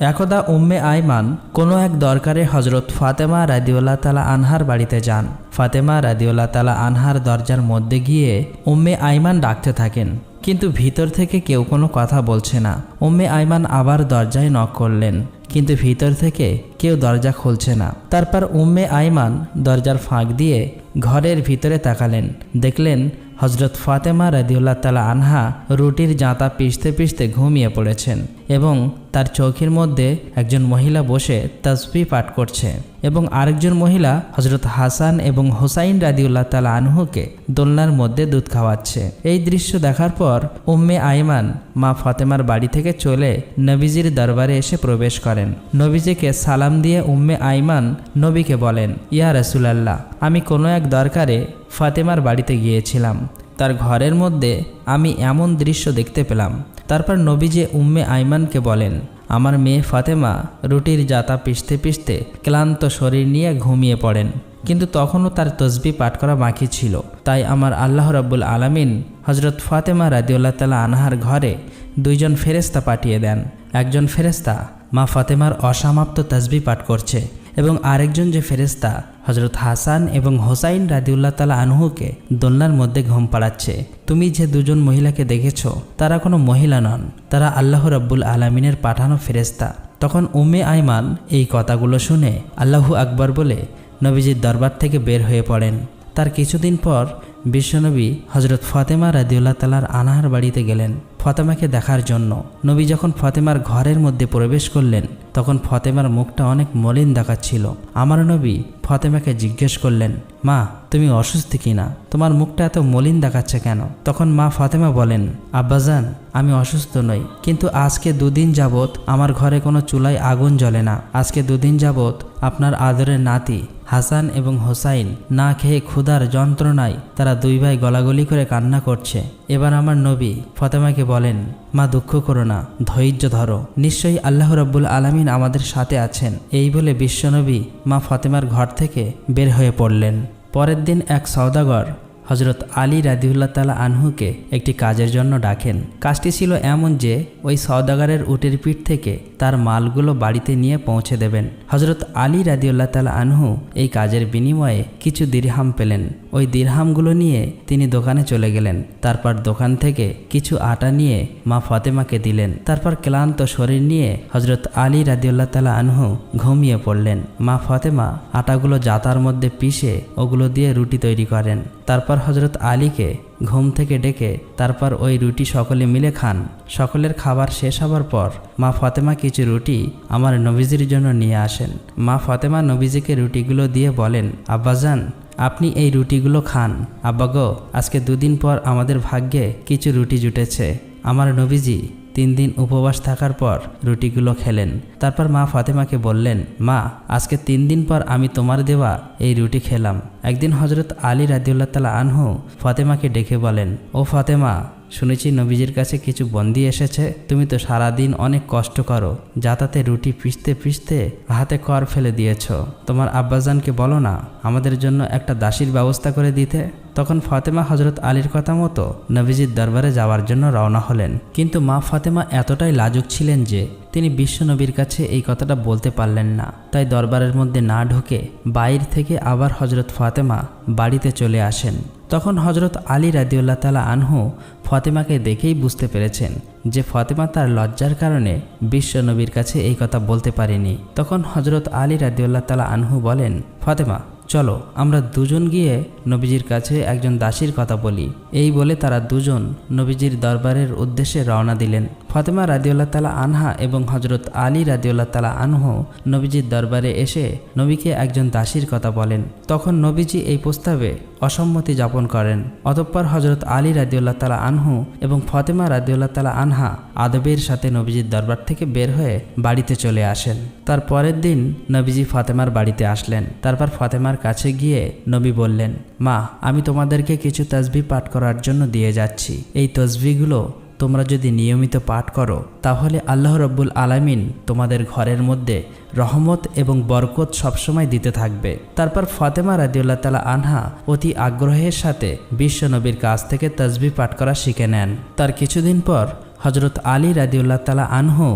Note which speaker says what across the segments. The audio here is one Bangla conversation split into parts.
Speaker 1: একদা উম্মে আইমান কোনো এক দরকারে হজরত ফাতেমা রাদিউল্লাহ তালা আনহার বাড়িতে যান। ফাতেমা রাদিউল্লাহ তালা আনহার দরজার মধ্যে গিয়ে উম্মে আইমান ডাকতে থাকেন, কিন্তু ভিতর থেকে কেউ কোনো কথা বলছে না। উম্মে আইমান আবার দরজায় নক করলেন, কিন্তু ভিতর থেকে কেউ দরজা খুলছে না। তারপর উম্মে আইমান দরজার ফাঁক দিয়ে ঘরের ভিতরে তাকালেন, দেখলেন হজরত ফাতেমা রাদিউল্লাহ তালা আনহা রুটির জাঁতা পিষতে পিষতে ঘুমিয়ে পড়েছেন। এবং তার চৌকির মধ্যে একজন মহিলা বসে তসবি পাঠ করছে এবং আরেকজন মহিলা হজরত হাসান এবং হোসাইন রাদিউল্লাহ তালা আনহুকে দোলনার মধ্যে দুধ খাওয়াচ্ছে। এই দৃশ্য দেখার পর উম্মে আইমান মা ফাতেমার বাড়ি থেকে চলে নবীজির দরবারে এসে প্রবেশ করেন। নবীজিকে সালাম দিয়ে উম্মে আইমান নবীকে বলেন, ইয়া রসুলাল্লাহ, আমি কোনো এক দরকারে ফাতেমার বাড়িতে গিয়েছিলাম। তার ঘরের মধ্যে আমি এমন দৃশ্য দেখতে পেলাম। তারপর নবীজে উম্মে আইমানকে বলেন, আমার মেয়ে ফাতেমা রুটির জাতা পিষতে পিষতে ক্লান্ত শরীর নিয়ে ঘুমিয়ে পড়েন। কিন্তু তখনও তার তসবি পাঠ করা বাকি ছিল। তাই আমার আল্লাহ রাব্বুল আলামিন হজরত ফাতেমা রাদিউল্লাহ তালা আনহার ঘরে দুইজন ফেরেস্তা পাঠিয়ে দেন। একজন ফেরেস্তা মা ফাতেমার অসমাপ্ত তসবি পাঠ করছে। এবং আরেকজন যে ফেরেস্তা হজরত হাসান এবং হোসাইন রাদিউল্লাহ তালা আনহুকে দোলনার মধ্যে ঘুম পাড়াচ্ছে। তুমি যে দুজন মহিলাকে দেখেছ, তারা কোনো মহিলা নন, তারা আল্লাহ রব্বুল আলমিনের পাঠানো ফেরেস্তা তখন উমে আইমান এই কথাগুলো শুনে আল্লাহু আকবর বলে নবীজির দরবার থেকে বের হয়ে পড়েন। তার কিছুদিন পর বিশ্বনবী হজরত ফাতেমা রাদিউল্লাহ তালার আনাহার বাড়িতে গেলেন। ফতেমাকে দেখার জন্য। নবী যখন ফতেমার ঘরের মধ্যে প্রবেশ করলেন, তখন ফতেমার মুখটা অনেক মলিন দেখাচ্ছিল। আমার নবী ফতেমাকে জিজ্ঞেস করলেন, মা, তুমি অসুস্থ কিনা? তোমার মুখটা এত মলিন দেখাচ্ছে কেন? তখন মা ফাতেমা বলেন, আব্বাজান, আমি অসুস্থ নই, কিন্তু আজকে দুদিন যাবত আমার ঘরে কোনো চুলায় আগুন জ্বলে না। আজকে দুদিন যাবত আপনার আদরের নাতি হাসান এবং হোসাইন না খেয়ে ক্ষুধার যন্ত্রণায় তারা দুই ভাই গলাগলি করে কান্না করছে। এবার আমার নবী ফতেমাকে বলেন, মা, দুঃখ করো না, ধৈর্য ধরো। নিশ্চয়ই আল্লাহ রব্বুল আলমিন আমাদের সাথে আছেন। এই বলে বিশ্বনবী মা ফতেমার ঘর থেকে বের হয়ে পড়লেন। পরের দিন এক সওদাগর হজরত আলী রাদিউল্লা তালা আনহুকে একটি কাজের জন্য ডাকেন। কাজটি ছিল এমন যে, ওই সওদাগারের উটের পিঠ থেকে তার মালগুলো বাড়িতে নিয়ে পৌঁছে দেবেন। হজরত আলী রাদিউল্লা তালা আনহু এই কাজের বিনিময়ে কিছু দিরহাম পেলেন। ওই দিরহামগুলো নিয়ে তিনি দোকানে চলে গেলেন। তারপর দোকান থেকে কিছু আটা নিয়ে মা ফাতেমাকে দিলেন। তারপর ক্লান্ত শরীর নিয়ে হজরত আলী রাদিউল্লাহ তালা আনহু ঘুমিয়ে পড়লেন। মা ফাতেমা আটাগুলো জাতার মধ্যে পিষে ওগুলো দিয়ে রুটি তৈরি করেন। তারপর হজরত আলীকে ঘুম থেকে ডেকে তারপর ওই রুটি সকলে মিলে খান। সকলের খাবার শেষ হবার পর মা ফাতেমা কিছু রুটি আমার নবীজির জন্য নিয়ে আসেন। মা ফাতেমা নবীজিকে রুটিগুলো দিয়ে বলেন, আব্বাজান আপনি এই রুটিগুলো খান। আব্বাগো আজকে দুদিন পর আমাদের ভাগ্যে কিছু রুটি জুটেছে। আমার নবীজি তিন দিন উপবাস থাকার পর রুটিগুলো খেলেন। তারপর মা ফাতেমাকে বললেন, মা, আজকে তিন দিন পর আমি তোমার দেওয়া এই রুটি খেলাম। একদিন হজরত আলী রাদিউল্লাহ তালা আনহু ফাতেমাকে ডেকে বলেন, ও ফাতেমা শুনেছি নবীজির কাছে কিছু বন্দি এসেছে। তুমি তো সারাদিন অনেক কষ্ট করো যাতাতে রুটি পিষতে পিষতে হাতে কর ফেলে দিয়েছ। তোমার আব্বাজানকে বলো না, আমাদের জন্য একটা দাসীর ব্যবস্থা করে দিতে। তখন ফাতেমা হজরত আলীর কথা মতো নবীজির দরবারে যাওয়ার জন্য রওনা হলেন। কিন্তু মা ফাতেমা এতটাই লাজুক ছিলেন যে তিনি বিশ্বনবীর কাছে এই কথাটা বলতে পারলেন না। তাই দরবারের মধ্যে না ঢুকে বাইর থেকে আবার হজরত ফাতেমা বাড়িতে চলে আসেন। তখন হজরত আলী রাদিউল্লা তালা আনহু ফতেমাকে দেখেই বুঝতে পেরেছেন যে ফতেমা তার লজ্জার কারণে বিশ্বনবীর কাছে এই কথা বলতে পারেনি। তখন হজরত আলী রাদিউল্লা তালা আনহু বলেন, ফতেমা, চলো, আমরা দুজন গিয়ে নবীজির কাছে একজন দাসীর কথা বলি। এই বলে তারা দুজন নবীজির দরবারের উদ্দেশ্যে রওনা দিলেন। ফাতেমা রাদিউল্লাহ তালা আনহা এবং হজরত আলী রাদিউল্লাহ তালা আনহু নবীজির দরবারে এসে নবীকে একজন দাসীর কথা বলেন। তখন নবীজি এই প্রস্তাবে অসম্মতি যাপন করেন। অতঃপর হজরত আলী রাদিউল্লাহ তালা আনহু এবং ফতেমা রাদিউল্লাহ তালা আনহা আদবের সাথে নবীজির দরবার থেকে বের হয়ে বাড়িতে চলে আসেন। তার পরের দিন নবীজি ফাতেমার বাড়িতে আসলেন। তারপর ফাতেমার কাছে গিয়ে নবী বললেন মা, আমি তোমাদেরকে কিছু তসবি পাঠ করার জন্য দিয়ে যাচ্ছি। এই তসবিগুলো তোমরা যদি নিয়মিত পাঠ করো, তাহলে আল্লাহ রব্বুল আলামিন তোমাদের ঘরের মধ্যে রহমত এবং বরকত সবসময় দিতে থাকবে। তারপর ফাতেমা রাদিউল্লাহ তালা আনহা অতি আগ্রহের সাথে বিশ্বনবীর কাছ থেকে তসবি পাঠ করা শিখে নেন। তার কিছুদিন পর হজরত আলী রাদিউল্লাহ তালা আনহু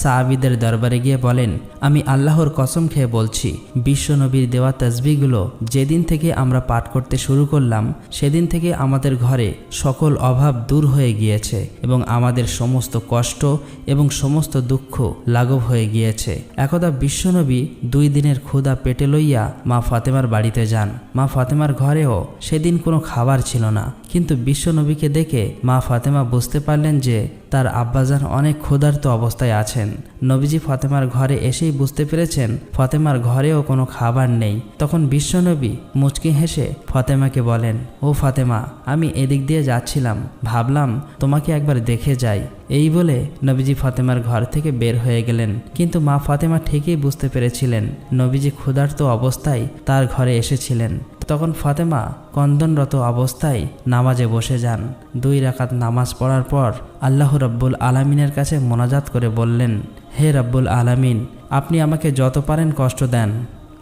Speaker 1: সাহাবিদের দরবারে গিয়ে বলেন, আমি আল্লাহর কসম খেয়ে বলছি বিশ্বনবীর দেওয়া তসবিগুলো যেদিন থেকে আমরা পাঠ করতে শুরু করলাম, সেদিন থেকে আমাদের ঘরে সকল অভাব দূর হয়ে গিয়েছে এবং আমাদের সমস্ত কষ্ট এবং সমস্ত দুঃখ লাঘব হয়ে গিয়েছে। একদা বিশ্বনবী দুই দিনের ক্ষুধা পেটে লইয়া মা ফাতেমার বাড়িতে যান। মা ফাতেমার ঘরেও সেদিন কোনো খাবার ছিল না। কিন্তু বিশ্বনবীকে দেখে মা ফাতেমা বুঝতে পারলেন যে তার আব্বাজান অনেক ক্ষুধার্ত অবস্থায় আছেন। নবীজি ফাতেমার ঘরে এসেই বুঝতে পেরেছেন ফাতেমার ঘরেও কোনো খাবার নেই। তখন বিশ্বনবী মুচকি হেসে ফাতেমাকে বলেন, ও ফাতেমা, আমি এদিক দিয়ে যাচ্ছিলাম। ভাবলাম তোমাকে একবার দেখে যাই। এই বলে নবীজি ফাতেমার ঘর থেকে বের হয়ে গেলেন। কিন্তু মা ফাতেমা ঠিকই বুঝতে পেরেছিলেন। নবীজি ক্ষুধার্ত অবস্থায় তার ঘরে এসেছিলেন। তখন ফাতেমা কন্দনরত অবস্থায় নামাজে বসে যান। দুই রাকাত নামাজ পড়ার পর আল্লাহ রব্বুল আলামিনের কাছে মোনাজাত করে বললেন, হে রব্বুল আলামিন, আপনি আমাকে যত পারেন কষ্ট দেন,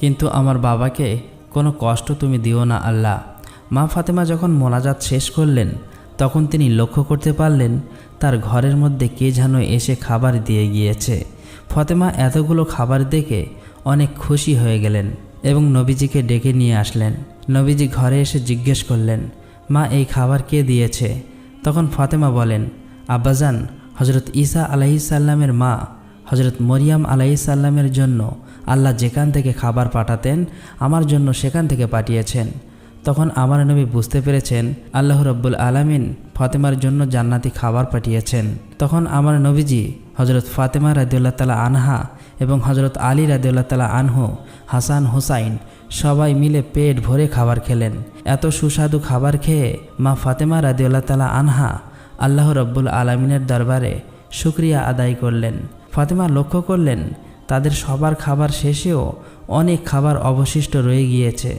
Speaker 1: কিন্তু আমার বাবাকে কোনো কষ্ট তুমি দিও না আল্লাহ। মা ফাতেমা যখন মোনাজাত শেষ করলেন, তখন তিনি লক্ষ্য করতে পারলেন, তার ঘরের মধ্যে কে যেন এসে খাবার দিয়ে গিয়েছে। ফতেমা এতগুলো খাবার দেখে অনেক খুশি হয়ে গেলেন এবং নবীজিকে ডেকে নিয়ে আসলেন। নবীজি ঘরে এসে জিজ্ঞেস করলেন, মা, এই খাবার কে দিয়েছে? তখন ফাতেমা বলেন, আব্বাজান হজরত ঈসা আলাইসাল্লামের মা। হজরত মরিয়াম আলাইসাল্লামের জন্য আল্লাহ যেখান থেকে খাবার পাঠাতেন, আমার জন্য সেখান থেকে পাঠিয়েছেন। তখন আমার নবী বুঝতে পেরেছেন, আল্লাহ রব্বুল আলামিন ফাতেমার জন্য জান্নাতি খাবার পাঠিয়েছেন। তখন আমার নবীজি হজরত ফাতেমা রাদিউল্লাহ তালা আনহা এবং হজরত আলী রাদিউল্লাহ তালা আনহু, হাসান, হুসাইন সবাই মিলে পেট ভরে খাবার খেলেন। এত সুস্বাদু খাবার খেয়ে মা ফাতেমা রাদিউল্লাহ তালা আনহা আল্লাহ রব্বুল আলমিনের দরবারে শুক্রিয়া আদায় করলেন। ফাতেমা লক্ষ্য করলেন, তাদের সবার খাবার শেষেও অনেক খাবার অবশিষ্ট রয়ে গিয়েছে।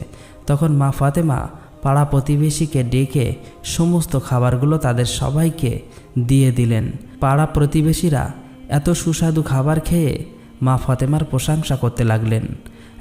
Speaker 1: তখন মা ফাতেমা পাড়া প্রতিবেশীকে ডেকে সমস্ত খাবারগুলো তাদের সবাইকে দিয়ে দিলেন। পাড়া প্রতিবেশীরা এত সুস্বাদু খাবার খেয়ে মা ফাতেমার প্রশংসা করতে লাগলেন।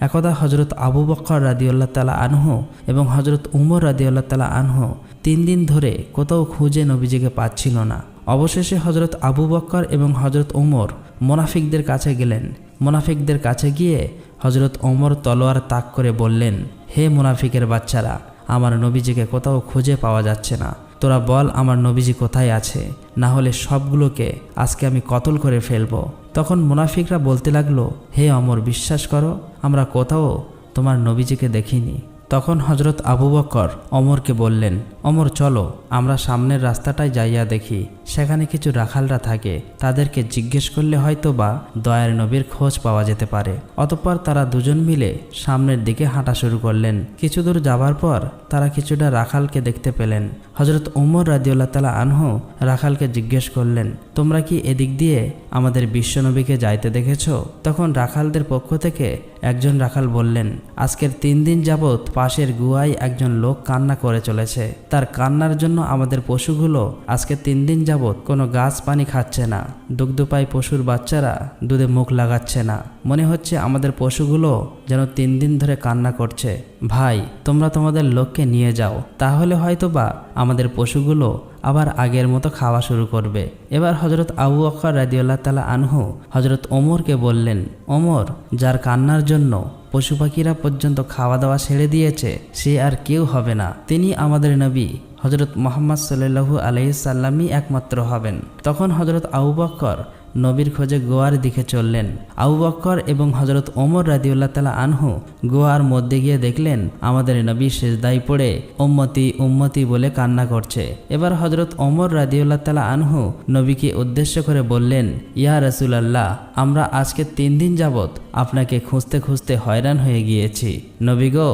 Speaker 1: একদা হজরত আবু বক্কর রাদিউল্লাহ তালা আনহ এবং হজরত উমর রাদিউল্লাহ তালা আনহ তিন দিন ধরে কোথাও খুঁজে নবীজিকে পাচ্ছিল না। অবশেষে হজরত আবু বক্কর এবং হজরত উমর মোনাফিকদের কাছে গেলেন। মোনাফিকদের কাছে গিয়ে হজরত ওমর তলোয়ার তাক করে বললেন, হে মুনাফিকের বাচ্চারা, আমার নবীজিকে কোথাও খুঁজে পাওয়া যাচ্ছে না। তোরা বল আমার নবীজি কোথায় আছে? না হলে সবগুলোকে আজকে আমি কতল করে ফেলব? তখন মুনাফিকরা বলতে লাগল, হে অমর, বিশ্বাস করো, আমরা কোথাও তোমার নবীজিকে দেখিনি। তখন হজরত আবু বকর অমরকে বললেন, অমর, চলো, আমরা সামনের রাস্তাটায় যাইয়া দেখি। সেখানে কিছু রাখালরা থাকে। তাদেরকে জিজ্ঞেস করলে হয়তো বা দয়ার নবীর খোঁজ পাওয়া যেতে পারে। অতঃপর তারা দুজন মিলে সামনের দিকে হাঁটা শুরু করলেন। কিছু দূর যাবার পর তারা কিছুটা রাখালকে দেখতে পেলেন। হজরত ওমর রাজিউল্লাহ তালা আনহু রাখালকে জিজ্ঞেস করলেন, তোমরা কি এদিক দিয়ে আমাদের বিশ্বনবীকে যাইতে দেখেছ? তখন রাখালদের পক্ষ থেকে একজন রাখাল বললেন, আজকের তিন দিন যাবৎ পাশের গুহায় একজন লোক কান্না করে চলেছে। তার কান্নার জন্য আমাদের পশুগুলো আজকে তিন দিন যাবৎ কোনো গাছ পানি খাচ্ছে না। দুগ্ধপাই পশুর বাচ্চারা দুধে মুখ লাগাচ্ছে না। মনে হচ্ছে আমাদের পশুগুলো যেন তিন দিন ধরে কান্না করছে। ভাই, তোমরা তোমাদের লোককে নিয়ে যাও। তাহলে হয়তো বা আমাদের পশুগুলো আবার আগের মতো খাওয়া শুরু করবে। এবার হজরত আবু আক্কর রাদিউল্লাহ তালা আনহু হজরত ওমরকে বললেন, ওমর, যার কান্নার জন্য পশু পাখিরা পর্যন্ত খাওয়া দাওয়া ছেড়ে দিয়েছে, সে আর কেউ হবে না। তিনি আমাদের নবী। হজরত মোহাম্মদ সাল্লু আলাইসাল্লামই একমাত্র হবেন। তখন হজরত আবু বক্কর নবীর খোঁজে গোয়ার দিকে চললেন। আবু বক্কর এবং হজরত ওমর রাদিউল্লাহ তালা আনহু গোয়ার মধ্যে গিয়ে দেখলেন, আমাদের নবী সেজদাই পড়ে, উম্মতি উম্মতি বলে কান্না করছে। এবার হজরত ওমর রাদিউল্লাহ তালা আনহু নবীকে উদ্দেশ্য করে বললেন, ইয়া রসুলাল্লাহ, আমরা আজকে তিন দিন যাবৎ আপনাকে খুঁজতে খুঁজতে হয়রান হয়ে গিয়েছি। নবী গো,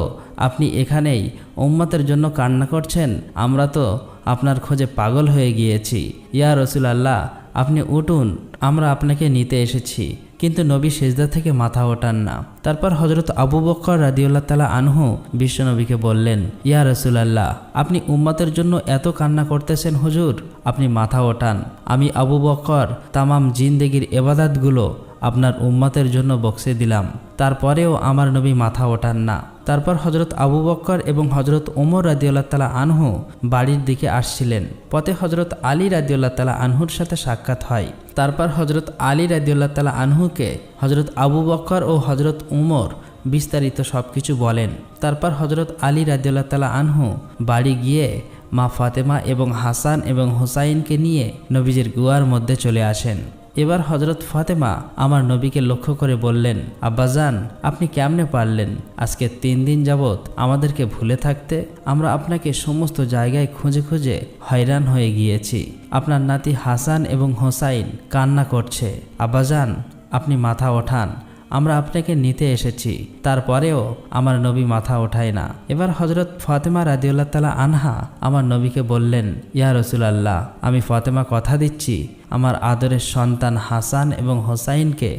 Speaker 1: আপনি এখানেই উম্মতের জন্য কান্না করছেন, আমরা তো আপনার খোঁজে পাগল হয়ে গিয়েছি। ইয়া রসুল আল্লাহ আপনি উঠুন, আমরা আপনাকে নিতে এসেছি। কিন্তু নবী সেজদা থেকে মাথা ওঠান না। তারপর হজরত আবু বক্কর রাদিউল্লাহ তালা আনহু বিশ্বনবীকে বললেন, ইয়া রসুলাল্লাহ, আপনি উম্মতের জন্য এত কান্না করতেছেন হুজুর, আপনি মাথা ওঠান। আমি আবু বক্কর তামাম জিন্দেগির এবাদাতগুলো আপনার উম্মতের জন্য বক্সে দিলাম। তারপরেও আমার নবী মাথা ওঠান না। তারপর হজরত আবু বক্কর এবং হজরত ওমর রাদিউল্লাহ তালা আনহু বাড়ির দিকে আসছিলেন। পথে হজরত আলী রাদিউল্লাহ তালা আনহুর সাথে সাক্ষাৎ হয়। তারপর হজরত আলী রাদিউল্লাহ তালা আনহুকে হজরত আবু বক্কর ও হজরত উমর বিস্তারিত সব কিছু বলেন। তারপর হজরত আলী রাদিউল্লাহ তালা আনহু বাড়ি গিয়ে মা ফাতেমা এবং হাসান এবং হুসাইনকে নিয়ে নবীজের গুয়ার মধ্যে চলে আসেন। এবার হজরত ফাতেমা আমার নবীকে লক্ষ্য করে বললেন আব্বাজান আপনি কেমনে পারলেন? আজকে তিন দিন যাবৎ আমাদেরকে ভুলে থাকতে আমরা আপনাকে সমস্ত জায়গায় খুঁজে খুঁজে হয়রান হয়ে গিয়েছি। আপনার নাতি হাসান এবং হোসাইন কান্না করছে। আব্বাজান আপনি মাথা ওঠান, আমরা আপনাকে নিতে এসেছি, তারপরেও আমার নবী মাথা ওঠায় না। এবার হজরত ফাতেমা রাদিউল্লাহ তালা আনহা আমার নবীকে বললেন, ইয়া রসুলাল্লাহ, আমি ফাতেমা কথা দিচ্ছি আমার আদরের সন্তান হাসান এবং হোসাইনকে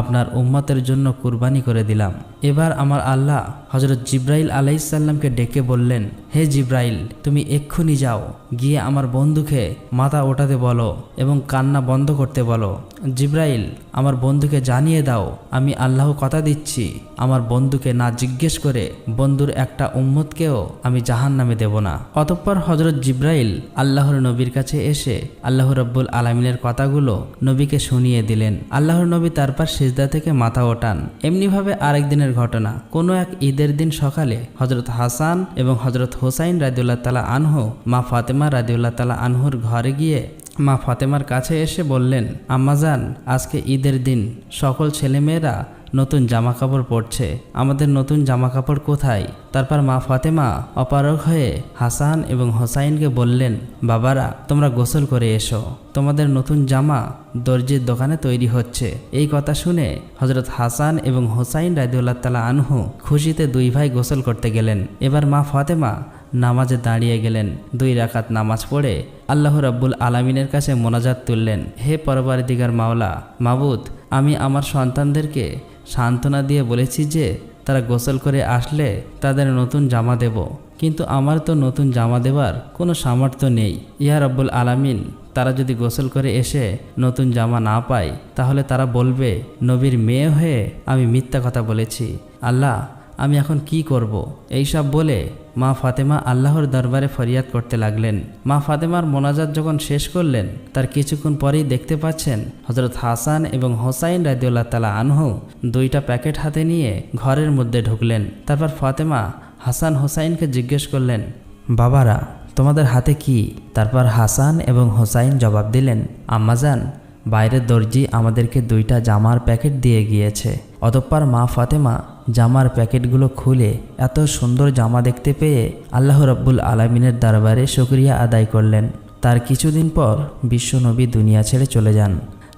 Speaker 1: আপনার উম্মতের জন্য কুরবানি করে দিলাম। এবার আমার আল্লাহ হজরত জিব্রাইল আলাইসাল্লামকে ডেকে বললেন, হে জিব্রাইল, তুমি এক্ষুনি যাও, গিয়ে আমার বন্ধুকে মাথা ওঠাতে বলো এবং কান্না বন্ধ করতে বলো। জিব্রাইল, আমার বন্ধুকে জানিয়ে দাও, আমি আল্লাহ কথা দিচ্ছি। আমার বন্ধুকে না জিজ্ঞেস করে বন্ধুর একটা উম্মতকেও আমি জাহান নামে দেব না। অতঃপর হজরত জিব্রাইল আল্লাহর নবীর কাছে এসে আল্লাহ রব্বুল আলমিনের কথাগুলো নবীকে শুনিয়ে দিলেন। আল্লাহর নবী তারপর সিজদা থেকে মাথা ওঠান। এমনিভাবে আরেক দিনের ঘটনা। কোনো এক ঈদের দিন সকালে হজরত হাসান এবং হজরত হোসাইন রাজিউল্লাহ তালা আনহু মা ফাতেমা রাজিউল্লাহ তালা আনহুর ঘরে গিয়ে মা ফাতেমার কাছে এসে বললেন আম্মাজান আজকে ঈদের দিন। সকল ছেলেমেয়েরা নতুন জামা কাপড় পরছে। আমাদের নতুন জামা কাপড় কোথায়? তারপর মা ফাতেমা অপারগ হয়ে হাসান এবং হোসাইনকে বললেন, বাবারা, তোমরা গোসল করে এসো। তোমাদের নতুন জামা দর্জির দোকানে তৈরি হচ্ছে। এই কথা শুনে হজরত হাসান এবং হোসাইন রাদিউল্লাহ তালা আনহু খুশিতে দুই ভাই গোসল করতে গেলেন। এবার মা ফাতেমা নামাজে দাঁড়িয়ে গেলেন। দুই রাকাত নামাজ পড়ে আল্লাহ রাব্বুল আলামিনের কাছে মোনাজাত তুললেন, হে পরবার দিগার মাওলা, মাবুদ, আমি আমার সন্তানদেরকে সান্ত্বনা দিয়ে বলেছি যে, তারা গোসল করে আসলে তাদের নতুন জামা দেব। কিন্তু আমার তো নতুন জামা দেবার কোনো সামর্থ্য নেই। ইয়া রব্বুল আলামিন, তারা যদি গোসল করে এসে নতুন জামা না পায়, তাহলে তারা বলবে, নবীর মেয়ে হয়ে আমি মিথ্যা কথা বলেছি। আল্লাহ আমি এখন কি করব। এইসব বলে মা ফাতেমা আল্লাহর দরবারে ফরিয়াদ করতে লাগলেন। মা ফাতেমার মোনাজাত যখন শেষ করলেন, তার কিছুক্ষণ পরেই দেখতে পাচ্ছেন হজরত হাসান এবং হোসাইন রাদিউল্লাহ তালা আনহু দুইটা প্যাকেট হাতে নিয়ে ঘরের মধ্যে ঢুকলেন। তারপর ফাতেমা হাসান হোসাইনকে জিজ্ঞেস করলেন, বাবারা, তোমাদের হাতে কি? তারপর হাসান এবং হোসাইন জবাব দিলেন আম্মাজান বাইরের দর্জি আমাদেরকে দুইটা জামার প্যাকেট দিয়ে গিয়েছে। অতঃপর মা ফাতেমা জামার প্যাকেটগুলো খুলে এত সুন্দর জামা দেখতে পেয়ে আল্লাহ রব্বুল আলমিনের দরবারে শুক্রিয়া আদায় করলেন। তার কিছুদিন পর বিশ্বনবী দুনিয়া ছেড়ে চলে যান।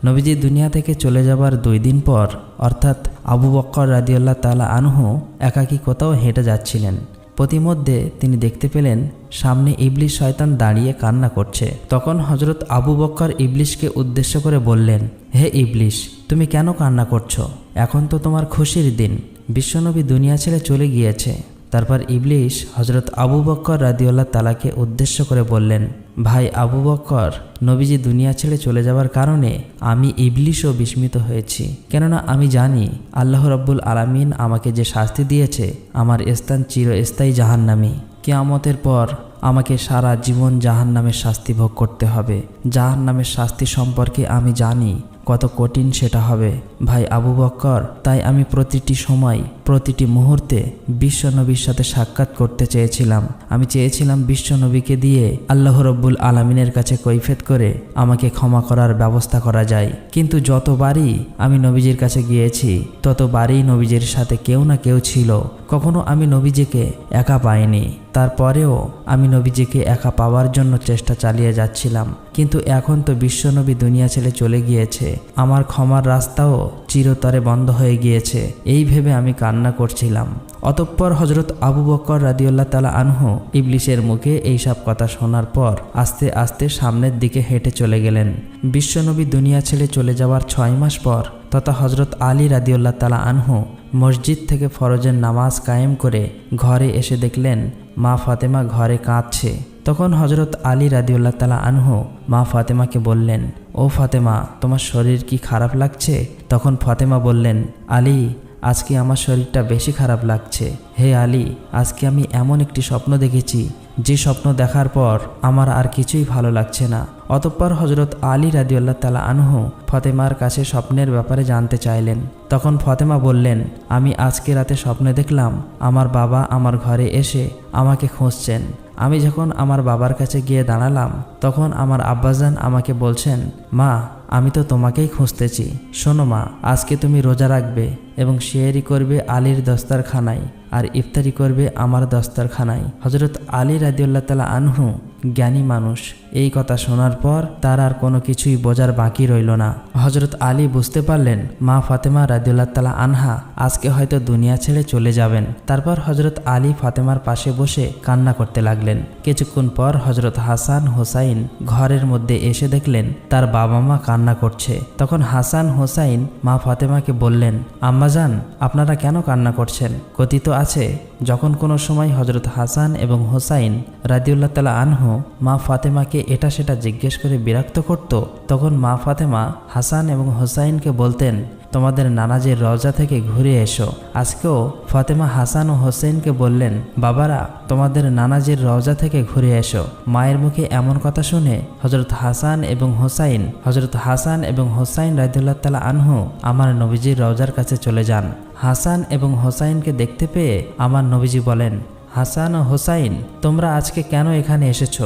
Speaker 1: নবীজি দুনিয়া থেকে চলে যাবার দুই দিন পর অর্থাৎ আবু বক্কর রাদিউল্লাহ তালা আনহু একাকী কোথাও হেঁটে যাচ্ছিলেন। প্রতিমধ্যে তিনি দেখতে পেলেন, সামনে ইবলিশ শয়তান দাঁড়িয়ে কান্না করছে। তখন হজরত আবু বক্কর ইবলিশকে উদ্দেশ্য করে বললেন, হে ইবলিশ, তুমি কেন কান্না করছ? এখন তো তোমার খুশির দিন। বিশ্বনবী দুনিয়া ছেড়ে চলে গিয়েছে। তারপর ইবলিশ হজরত আবু বক্কর রাদিউল্লাহ তালাকে উদ্দেশ্য করে বললেন, ভাই আবু বক্কর, নবীজি দুনিয়া ছেড়ে চলে যাওয়ার কারণে আমি ইবলিশও বিস্মিত হয়েছি। কেননা আমি জানি আল্লাহ রব্বুল আলামিন আমাকে যে শাস্তি দিয়েছে, আমার স্থান চিরস্থায়ী জাহান্নামি। কেয়ামতের পর আমাকে সারা জীবন জাহান নামের শাস্তি ভোগ করতে হবে। জাহান নামের শাস্তি সম্পর্কে আমি জানি কত কঠিন সেটা হবে। ভাই আবু বক্কর, তাই আমি প্রতিটি সময়, প্রতিটি মুহূর্তে বিশ্বনবীর সাথে সাক্ষাৎ করতে চেয়েছিলাম। আমি চেয়েছিলাম বিশ্বনবীকে দিয়ে আল্লাহ রব্বুল আলমিনের কাছে কৈফেত করে আমাকে ক্ষমা করার ব্যবস্থা করা যায়। কিন্তু যতবারই আমি নবীজির কাছে গিয়েছি, ততবারই নবীজির সাথে কেউ না কেউ ছিল। কখনো আমি নবীজিকে একা পাইনি। তারপরেও আমি নবীজিকে একা পাওয়ার জন্য চেষ্টা চালিয়ে যাচ্ছিলাম। কিন্তু এখন তো বিশ্বনবী দুনিয়া ছেড়ে চলে গিয়েছে। আমার ক্ষমার রাস্তাও চিরতরে বন্ধ হয়ে গিয়েছে। এই ভেবে আমি কান্না করছিলাম। অতঃপর হজরত আবু বক্কর রাদিউল্লাহ তালা আনহু ইবলিশের মুখে এইসব কথা শোনার পর আস্তে আস্তে সামনের দিকে হেঁটে চলে গেলেন। বিশ্বনবী দুনিয়া ছেড়ে চলে যাওয়ার ছয় মাস পর তথা হজরত আলী রাদিউল্লাহ তালা আনহু মসজিদ থেকে ফরজের নামাজ কায়েম করে ঘরে এসে দেখলেন, মা ফাতেমা ঘরে কাঁদছে। তখন হজরত আলী রাদিউল্লাহ তালা আনহু মা ফাতেমাকে বললেন, ও ফাতেমা, তোমার শরীর কি খারাপ লাগছে? তখন ফাতেমা বললেন, আলী, আজকে আমার শরীরটা বেশি খারাপ লাগছে। হে আলী, আজকে আমি এমন একটি স্বপ্ন দেখেছি। যে স্বপ্ন দেখার পর আমার আর কিছুই ভালো লাগছে না। অতঃপর হজরত আলী রাদিউল্লাহ তালা আনহু ফতেমার কাছে স্বপ্নের ব্যাপারে জানতে চাইলেন। তখন ফতেমা বললেন, আমি আজকে রাতে স্বপ্নে দেখলাম, আমার বাবা আমার ঘরে এসে আমাকে খুঁজছেন। আমি যখন আমার বাবার কাছে গিয়ে দাঁড়ালাম, তখন আমার আব্বাজান আমাকে বলছেন, মা, আমি তো তোমাকেই খুঁজতেছি। শোনো মা, আজকে তুমি রোজা রাখবে এবং শেয়ারি করবে আলীর দস্তারখানায় আর ইফতারি করবে আমার দস্তারখানায়। হজরত আলী রাদিউল্লাহ তালা আনহু জ্ঞানী মানুষ। এই কথা শোনার পর তার আর কোনো কিছুই বোঝার বাকি রইল না। হজরত আলী বুঝতে পারলেন, মা ফাতেমা রাদিউল্লাহ তালা আনহা আজকে হয়তো দুনিয়া ছেড়ে চলে যাবেন। তারপর হজরত আলী ফাতেমার পাশে বসে কান্না করতে লাগলেন। কিছুক্ষণ পর হজরত হাসান হোসাইন ঘরের মধ্যে এসে দেখলেন, তার বাবা মা কান্না করছে। তখন হাসান হোসাইন মা ফাতেমাকে বললেন, আম্মাজান, আপনারা কেন কান্না করছেন? কথিত আছে যখন কোনো সময় হজরত হাসান এবং হোসাইন রাদিউল্লাহ তালা আনহু মা ফাতেমাকে এটা সেটা জিজ্ঞেস করে বিরক্ত করত, তখন মা ফাতেমা হাসান এবং হোসাইনকে বলতেন তোমাদের নানাজের রওজা থেকে ঘুরে এসো। আজকেও ফাতেমা হাসান ও হোসেনকে বললেন, বাবারা, তোমাদের নানাজের রওজা থেকে ঘুরে এসো। মায়ের মুখে এমন কথা শুনে হজরত হাসান এবং হোসাইন হজরত হাসান এবং হোসাইন রাদিউল্লাহ তালা আনহু আমার নবীজির রওজার কাছে চলে যান। হাসান এবং হোসাইনকে দেখতে পেয়ে আমার নবীজি বলেন, হাসান ও হোসাইন, তোমরা আজকে কেন এখানে এসেছ?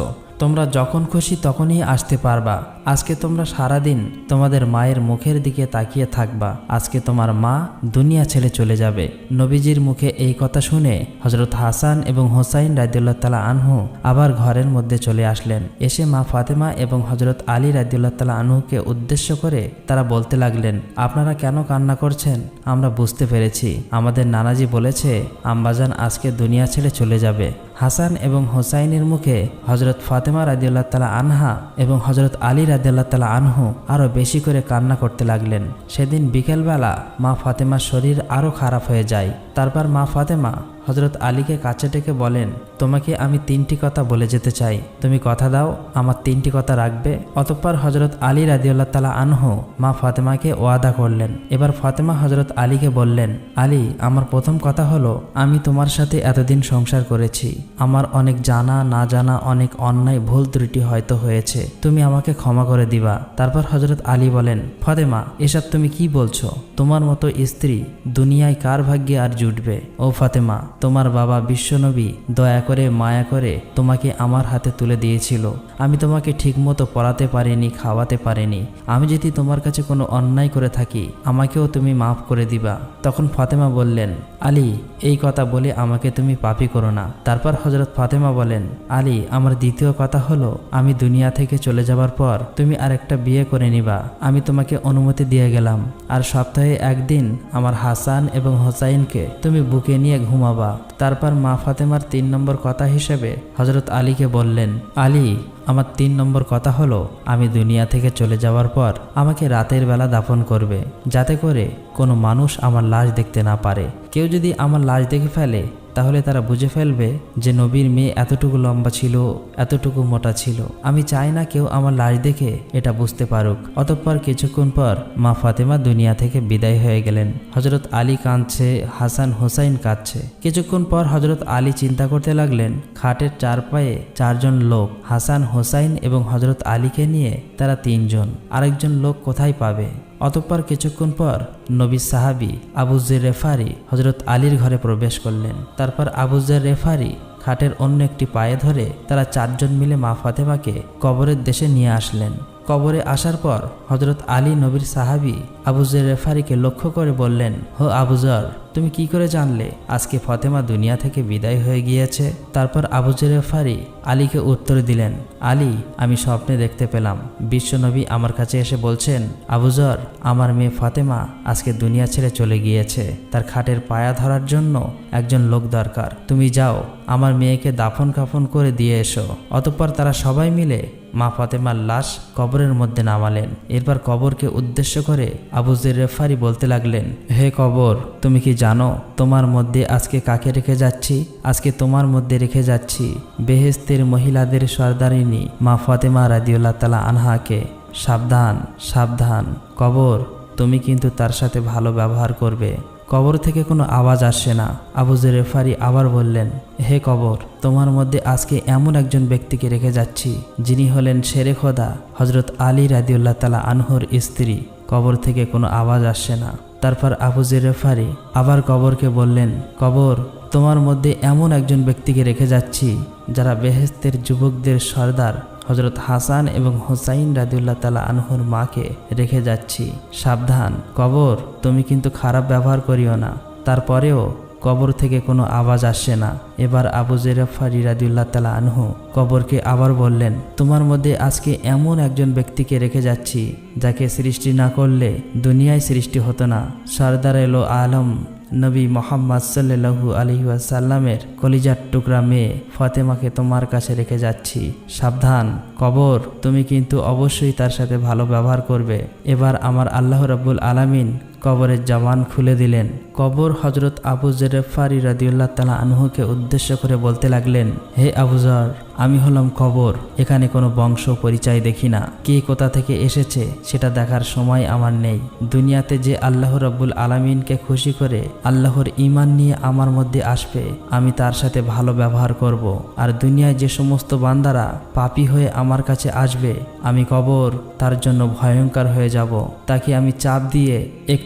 Speaker 1: তোমরা যখন খুশি তখনই আসতে পারবা। আজকে তোমরা সারাদিন তোমাদের মায়ের মুখের দিকে তাকিয়ে থাকবা। আজকে তোমার মা দুনিয়া ছেড়ে চলে যাবে। নবীজির মুখে এই কথা শুনে হজরত হাসান এবং হোসাইন রাদিউল্লাহ তালা আনহু আবার ঘরের মধ্যে চলে আসলেন। এসে মা ফাতেমা এবং হজরত আলী রাদিউল্লাহ তালা আনহুকে উদ্দেশ্য করে তারা বলতে লাগলেন, আপনারা কেন কান্না করছেন? আমরা বুঝতে পেরেছি। আমাদের নানাজি বলেছে, আম্বাজান আজকে দুনিয়া ছেড়ে চলে যাবে। হাসান এবং হোসাইনের মুখে হজরত ফাতেমা রাজিউল্লাহ তালা আনহা এবং হজরত আলী রাজিউল্লাহ তালা আনহু আরও বেশি করে কান্না করতে লাগলেন। সেদিন বিকেলবেলা মা ফাতেমার শরীর আরও খারাপ হয়ে যায়। তারপর মা ফাতেমা হজরত আলীকে কাছে ডেকে বলেন, তোমাকে আমি তিনটি কথা বলে যেতে চাই। তুমি কথা দাও, আমার তিনটি কথা রাখবে। অতঃপর হজরত আলী রাদিউল্লাহ তালা আনহু মা ফাতেমাকে ওয়াদা করলেন। এবার ফাতেমা হজরত আলীকে বললেন, আলী, আমার প্রথম কথা হলো, আমি তোমার সাথে এতদিন সংসার করেছি। আমার অনেক জানা, না জানা, অনেক অন্যায়, ভুল ত্রুটি হয়তো হয়েছে। তুমি আমাকে ক্ষমা করে দিবা। তারপর হজরত আলী বলেন, ফাতেমা, এসব তুমি কি বলছো? তোমার মতো স্ত্রী দুনিয়ায় কার ভাগ্যে আর জুটবে? ও ফাতেমা তোমার বাবা বিশ্বনবী দয়া করে মায়া করে তোমাকে আমার হাতে তুলে দিয়েছিল। আমি তোমাকে ঠিকমতো পড়াতে পারিনি, খাওয়াতে পারিনি। আমি যদি তোমার কাছে কোনো অন্যায় করে থাকি, আমাকেও তুমি মাফ করে দিবা। তখন ফাতেমা বললেন, আলী, এই কথা বলে আমাকে তুমি পাপি করো না। তারপর হজরত ফাতেমা বলেন, আলী, আমার দ্বিতীয় কথা হলো, আমি দুনিয়া থেকে চলে যাবার পর তুমি আরেকটা বিয়ে করে নিবা। আমি তোমাকে অনুমতি দিয়ে গেলাম। আর সপ্তাহে একদিন আমার হাসান এবং হোসাইনকে তুমি বুকে নিয়ে ঘুমাবা। তারপর মা ফাতেমার তিন নম্বর কথা হিসেবে হজরত আলীকে বললেন, আলী, আমার তিন নম্বর কথা হলো, আমি দুনিয়া থেকে চলে যাওয়ার পর আমাকে রাতের বেলা দাফন করবে, যাতে করে কোনো মানুষ আমার লাশ দেখতে না পারে। কেউ যদি আমার লাশ দেখে ফেলে তাহলে তারা বুঝে ফেলবে যে নবীর মেয়ে এতটুকু লম্বা ছিল, এতটুকু মোটা ছিল। আমি চাই না কেউ আমার লাশ দেখে এটা বুঝতে পারুক। অতঃপর কিছুক্ষণ পর মা ফাতেমা দুনিয়া থেকে বিদায় হয়ে গেলেন। হজরত আলী কাঁদছে, হাসান হোসাইন কাঁদছে। কিছুক্ষণ পর হজরত আলী চিন্তা করতে লাগলেন, খাটের চার পায়ে চারজন লোক, হাসান হোসাইন এবং হজরত আলীকে নিয়ে তারা তিনজন। আরেকজন লোক কোথায় পাবে? অতঃপর কিছুক্ষণ পর নবী সাহাবি আবুজের রেফারি হজরত আলীর ঘরে প্রবেশ করলেন। তারপর আবুজের রেফারি খাটের অন্য একটি পায়ে ধরে তারা চারজন মিলে মা ফাতেমাকে কবরের দেশে নিয়ে আসলেন। কবরে আসার পর হজরত আলী নবীর সাহাবি আবুজের রেফারিকে লক্ষ্য করে বললেন, হো আবুজর তুমি কি করে জানলে আজকে ফতেমা দুনিয়া থেকে বিদায় হয়ে গিয়েছে? তারপর আবুজের রেফারি আলীকে উত্তর দিলেন, আলী, আমি স্বপ্নে দেখতে পেলাম। বিশ্বনবী আমার কাছে এসে বলছেন আবুজর আমার মেয়ে ফাতেমা আজকে দুনিয়া ছেড়ে চলে গিয়েছে। তার খাটের পায়া ধরার জন্য একজন লোক দরকার। তুমি যাও, আমার মেয়েকে দাফন কাফন করে দিয়ে এসো। অতঃপর তারা সবাই মিলে মা ফাতেমার লাশ কবরের মধ্যে নামালেন। এরপর কবরকে উদ্দেশ্য করে আবুজের রেফারি বলতে লাগলেন, হে কবর, তুমি কি জানো তোমার মধ্যে আজকে কাকে রেখে যাচ্ছি? আজকে তোমার মধ্যে রেখে যাচ্ছি বেহেস্তের মহিলাদের সর্দারিনী মা ফাতেমা রাদিউল্লাহ তালা আনহাকে। সাবধান সাবধান। কবর, তুমি কিন্তু তার সাথে ভালো ব্যবহার করবে। কবর থেকে কোনো আওয়াজ আসছে না। আবু জেরেফারি আবার বললেন, হে কবর, তোমার মধ্যে আজকে এমন একজন ব্যক্তিকে রেখে যাচ্ছি, যিনি হলেন শেরে খোদা হজরত আলী রাদিউল্লাহ তালা আনহর স্ত্রী। কবর থেকে কোনো আওয়াজ আসছে না। তারপর আবু জেরেফারি আবার কবরকে বললেন, কবর, তোমার মধ্যে এমন একজন ব্যক্তিকে রেখে যাচ্ছি, যারা বেহেস্তের যুবকদের সর্দার হজরত হাসান এবং হোসাইন রাদিউল্লাহ তালা আনহুর মাকে রেখে যাচ্ছি। সাবধান, কবর! তুমি কিন্তু খারাপ ব্যবহার করিও না। তারপরেও কবর থেকে কোনো আওয়াজ আসছে না। এবার আবু জেরফারি রাদিউল্লাহ তালা আনহু কবরকে আবার বললেন, তোমার মধ্যে আজকে এমন একজন ব্যক্তিকে রেখে যাচ্ছি, যাকে সৃষ্টি না করলে দুনিয়ায় সৃষ্টি হতো না। সর্দার এলো আলম নবী মোহাম্মদ সাল্লু আলহি আসাল্লামের কলিজার টুকরা মেয়ে ফাতেমাকে তোমার কাছে রেখে যাচ্ছি। সাবধান, কবর, তুমি কিন্তু অবশ্যই তার সাথে ভালো ব্যবহার করবে। এবার আমার আল্লাহ রব্বুল আলামিন কবরের জবান খুলে দিলেন। কবর হজরত আবু জেরেফারি রাদিউল্লাহ তালা আনহুকে উদ্দেশ্য করে বলতে লাগলেন, হে আবুজর আমি হলাম কবর, এখানে কোনো বংশ পরিচয় দেখি না। কে কোথা থেকে এসেছে সেটা দেখার সময় আমার নেই। দুনিয়াতে যে আল্লাহ রব্বুল আলামিনকে খুশি করে আল্লাহর ইমান নিয়ে আমার মধ্যে আসবে, আমি তার সাথে ভালো ব্যবহার করব। আর দুনিয়ায় যে সমস্ত বান্দারা পাপী হয়ে আমার কাছে আসবে, আমি কবর তার জন্য ভয়ঙ্কর হয়ে যাব। তাকে আমি চাপ দিয়ে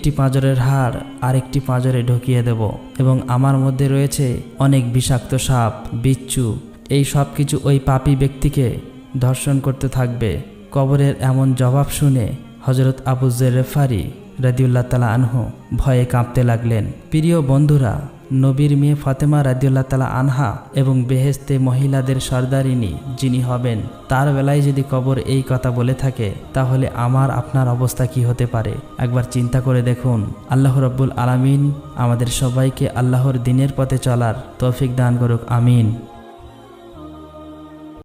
Speaker 1: একটি পাঁজরের হাড় আরেকটি পাঁজরে ঢুকিয়ে দেব এবং আমার মধ্যে রয়েছে অনেক বিষাক্ত সাপ, বিচ্ছু। এই সব কিছু ওই পাপি ব্যক্তিকে ধর্ষণ করতে থাকবে। কবরের এমন জবাব শুনে হজরত আবুজের রেফারি রাদিউল্লাহ তালা আনহু ভয়ে কাঁপতে লাগলেন। প্রিয় বন্ধুরা নবীর মেয়ে ফাতেমা রাদিউল্লাহ তালা আনহা এবং বেহেস্তে মহিলাদের সর্দারিনী যিনি হবেন, তার বেলায় যদি কবর এই কথা বলে থাকে, তাহলে আমার আপনার অবস্থা কি হতে পারে? একবার চিন্তা করে দেখুন। আল্লাহ রব্বুল আলামিন আমাদের সবাইকে আল্লাহর দিনের পথে চলার তৌফিক দান করুক, আমিন।